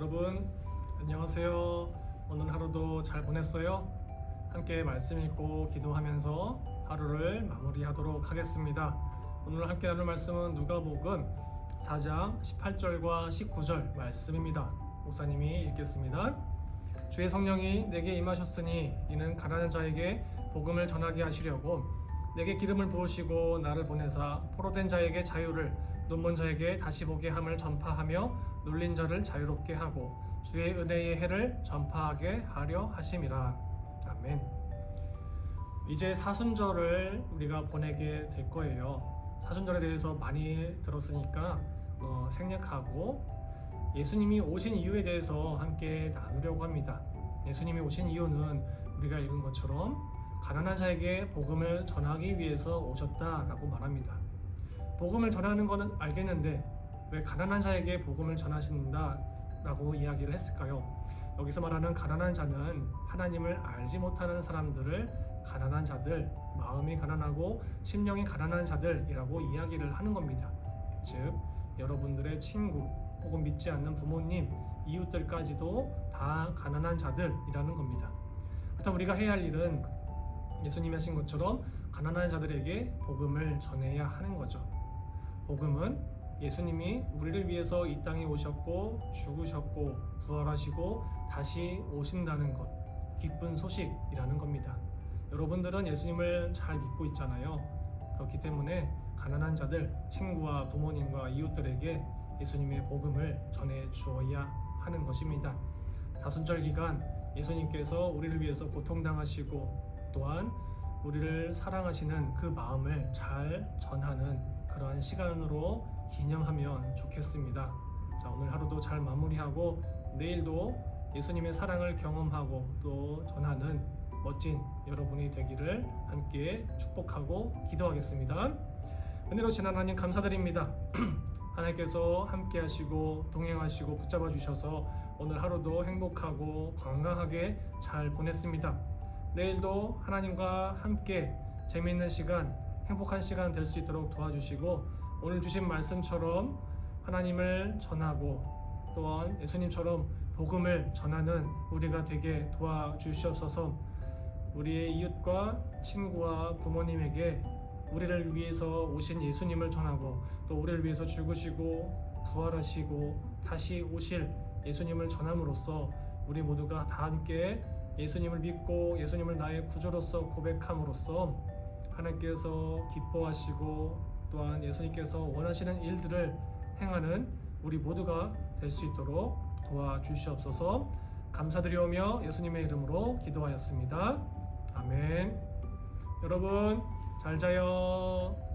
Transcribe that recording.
여러분 안녕하세요. 오늘 하루도 잘 보냈어요? 함께 말씀 읽고 기도하면서 하루를 마무리하도록 하겠습니다. 오늘 함께 나눌 말씀은 누가복음 4장 18절과 19절 말씀입니다. 목사님이 읽겠습니다. 주의 성령이 내게 임하셨으니 이는 가난한 자에게 복음을 전하게 하시려고 내게 기름을 부으시고 나를 보내사 포로된 자에게 자유를 눈먼 자에게 다시 보게 함을 전파하며 눌린 자를 자유롭게 하고 주의 은혜의 해를 전파하게 하려 하심이라 아멘. 이제 사순절을 우리가 보내게 될 거예요. 사순절에 대해서 많이 들었으니까 어, 생략하고 예수님이 오신 이유에 대해서 함께 나누려고 합니다. 예수님이 오신 이유는 우리가 읽은 것처럼 가난한 자에게 복음을 전하기 위해서 오셨다라고 말합니다. 복음을 전하는 것은 알겠는데 왜 가난한 자에게 복음을 전하신다라고 이야기를 했을까요? 여기서 말하는 가난한 자는 하나님을 알지 못하는 사람들을 가난한 자들, 마음이 가난하고 심령이 가난한 자들이라고 이야기를 하는 겁니다. 즉, 여러분들의 친구 혹은 믿지 않는 부모님, 이웃들까지도 다 가난한 자들이라는 겁니다. 그렇다면 우리가 해야 할 일은 예수님이 하신 것처럼 가난한 자들에게 복음을 전해야 하는 거죠. 복음은 예수님이 우리를 위해서 이 땅에 오셨고 죽으셨고 부활하시고 다시 오신다는 것, 기쁜 소식이라는 겁니다. 여러분들은 예수님을 잘 믿고 있잖아요. 그렇기 때문에 가난한 자들, 친구와 부모님과 이웃들에게 예수님의 복음을 전해 주어야 하는 것입니다. 사순절 기간 예수님께서 우리를 위해서 고통당하시고 또한 우리를 사랑하시는 그 마음을 잘 전하는 그러한 시간으로 기념하면 좋겠습니다. 자, 오늘 하루도 잘 마무리하고 내일도 예수님의 사랑을 경험하고 또 전하는 멋진 여러분이 되기를 함께 축복하고 기도하겠습니다. 은혜로우신 하나님 감사드립니다. 하나님께서 함께 하시고 동행하시고 붙잡아 주셔서 오늘 하루도 행복하고 건강하게 잘 보냈습니다. 내일도 하나님과 함께 재미있는 시간, 행복한 시간 될 수 있도록 도와주시고 오늘 주신 말씀처럼 하나님을 전하고 또한 예수님처럼 복음을 전하는 우리가 되게 도와주시옵소서. 우리의 이웃과 친구와 부모님에게 우리를 위해서 오신 예수님을 전하고 또 우리를 위해서 죽으시고 부활하시고 다시 오실 예수님을 전함으로써 우리 모두가 다 함께 예수님을 믿고 예수님을 나의 구주로서 고백함으로써 하나님께서 기뻐하시고 또한 예수님께서 원하시는 일들을 행하는 우리 모두가 될 수 있도록 도와주시옵소서 감사드리오며 예수님의 이름으로 기도하였습니다. 아멘. 여러분 잘 자요.